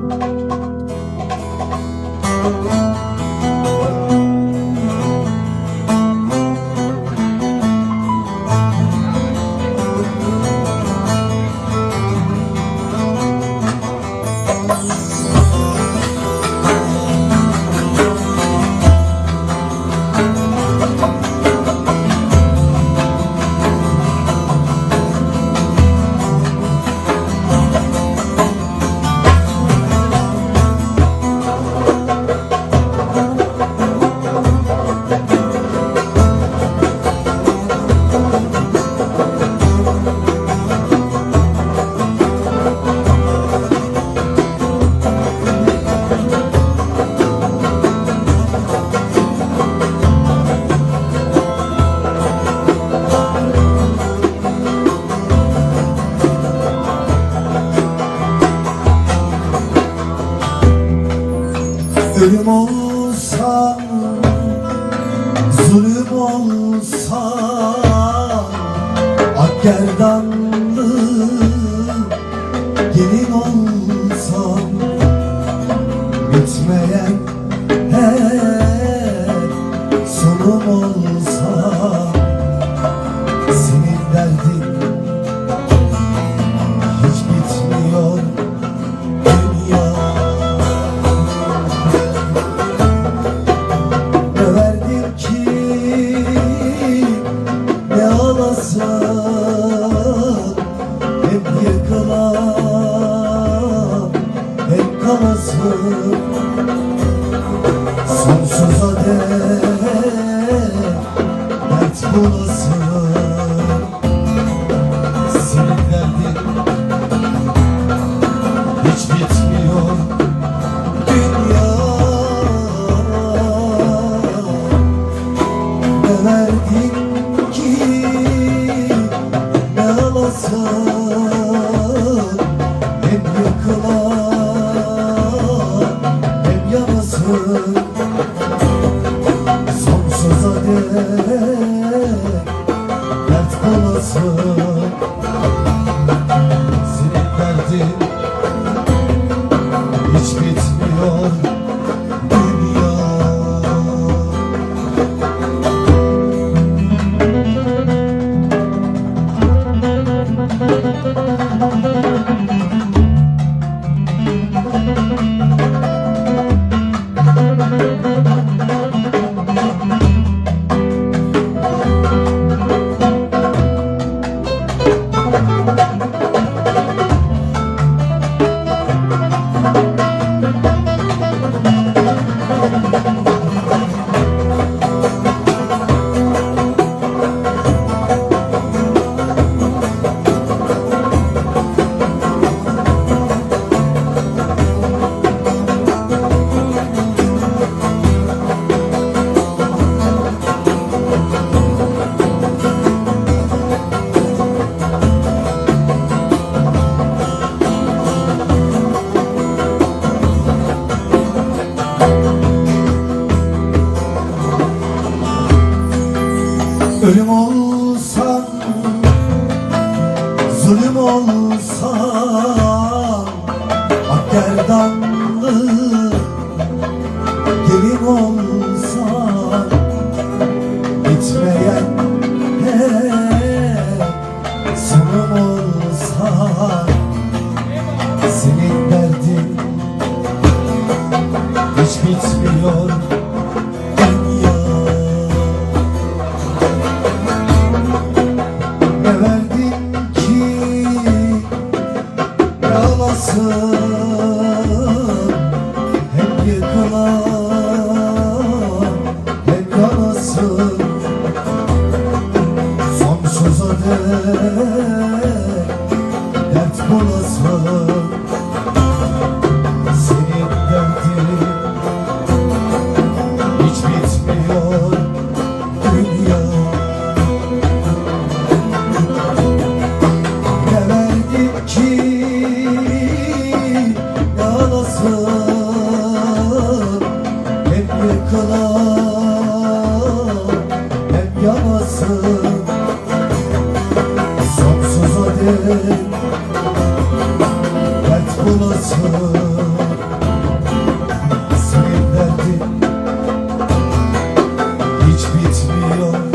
Thank you. Ölüm olsa Zulüm olsa Ak gerdan ağlasa Sonsuza dek dert kalası 有天空 Dert bulası Senin derdin Hiç bitmiyor.